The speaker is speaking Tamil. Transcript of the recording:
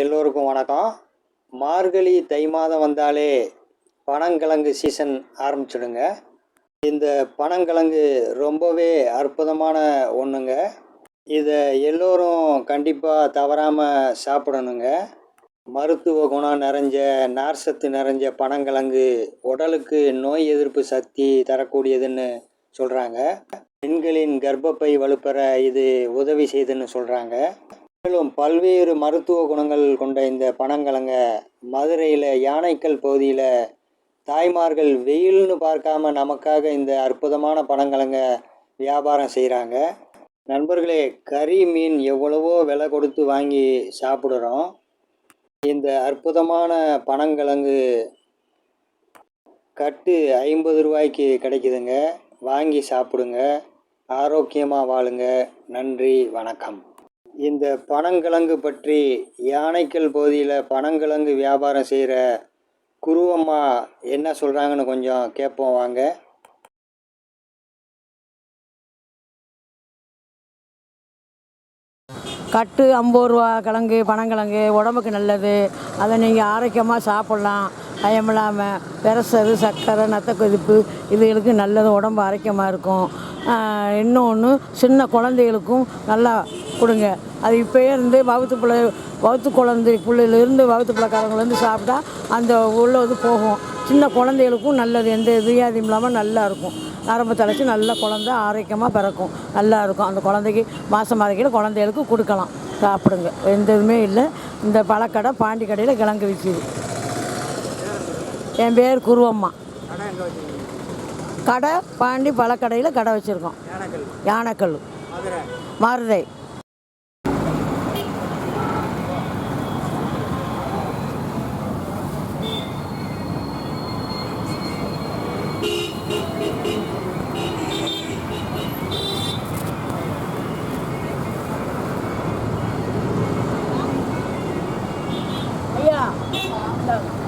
எல்லோருக்கும் வணக்கம். மார்கழி தை மாதம் வந்தாலே பனங்கிழங்கு சீசன் ஆரம்பிச்சிடுங்க. இந்த பனங்கிழங்கு ரொம்பவே அற்புதமான ஒன்றுங்க இதை எல்லோரும் கண்டிப்பாக தவறாமல் சாப்பிடணுங்க. மருத்துவ குணம் நிறைஞ்ச நார்சத்து நிறைஞ்ச பனங்கிழங்கு உடலுக்கு நோய் எதிர்ப்பு சக்தி தரக்கூடியதுன்னு சொல்கிறாங்க பெண்களின் கர்ப்பப்பை வலுப்பெற இது உதவி செய்துன்னு சொல்கிறாங்க மேலும் பல்வேறு மருத்துவ குணங்கள் கொண்ட இந்த பனங்கிழங்க மதுரையில் யானைக்கல் பகுதியில் தாய்மார்கள் வெயில்னு பார்க்காம நமக்காக இந்த அற்புதமான பனங்கிழங்க வியாபாரம் செய்கிறாங்க நண்பர்களே கறி மீன் எவ்வளவோ விலை கொடுத்து வாங்கி சாப்பிடுறோம். இந்த அற்புதமான பனங்கிழங்கு கட்டு ஐம்பது ரூபாய்க்கு கிடைக்குதுங்க. வாங்கி சாப்பிடுங்க. ஆரோக்கியமாக வாழுங்க. நன்றி வணக்கம். இந்த பனங்கிழங்கு பற்றி யானைக்கல் பகுதியில் பனங்கிழங்கு வியாபாரம் செய்கிற குருவம்மா என்ன சொல்கிறாங்கன்னு கொஞ்சம் கேட்போம் வாங்க. கட்டு ஐம்பது ரூபா கிழங்கு பனங்கிழங்கு உடம்புக்கு நல்லது. அதை நீங்கள் ஆரோக்கியமாக சாப்பிட்லாம். பயம் இல்லாமல் பிரஷரு சர்க்கரை நத்த கொதிப்பு இதுகளுக்கு நல்லது. உடம்பு ஆரோக்கியமாக இருக்கும். இன்னொன்று சின்ன குழந்தைகளுக்கும் நல்லா கொடுங்க. அது இப்போயே இருந்து வகுத்து பிள்ளை வகுத்து குழந்தை பிள்ளையிலேருந்து வகுத்து பிள்ளைக்காரங்கலேருந்து சாப்பிட்டா அந்த உள்ளது போகும். சின்ன குழந்தைகளுக்கும் நல்லது. எந்த வியாதியும் இல்லாமல் நல்லா இருக்கும். நரம்பு தலைச்சி நல்ல குழந்த ஆரோக்கியமாக பிறக்கும். நல்லா இருக்கும். அந்த குழந்தைக்கு மாதம் இருக்கையில் குழந்தைகளுக்கு கொடுக்கலாம். சாப்பிடுங்க. எந்த இதுவுமே இல்லை. இந்த பழக்கடை பாண்டி கடையில் கிழங்கு விற்கிது என் பேர் குருவம்மா. கடை பாண்டி பழக்கடையில் கடை வச்சுருக்கோம். யானைக்கல். மருதை No.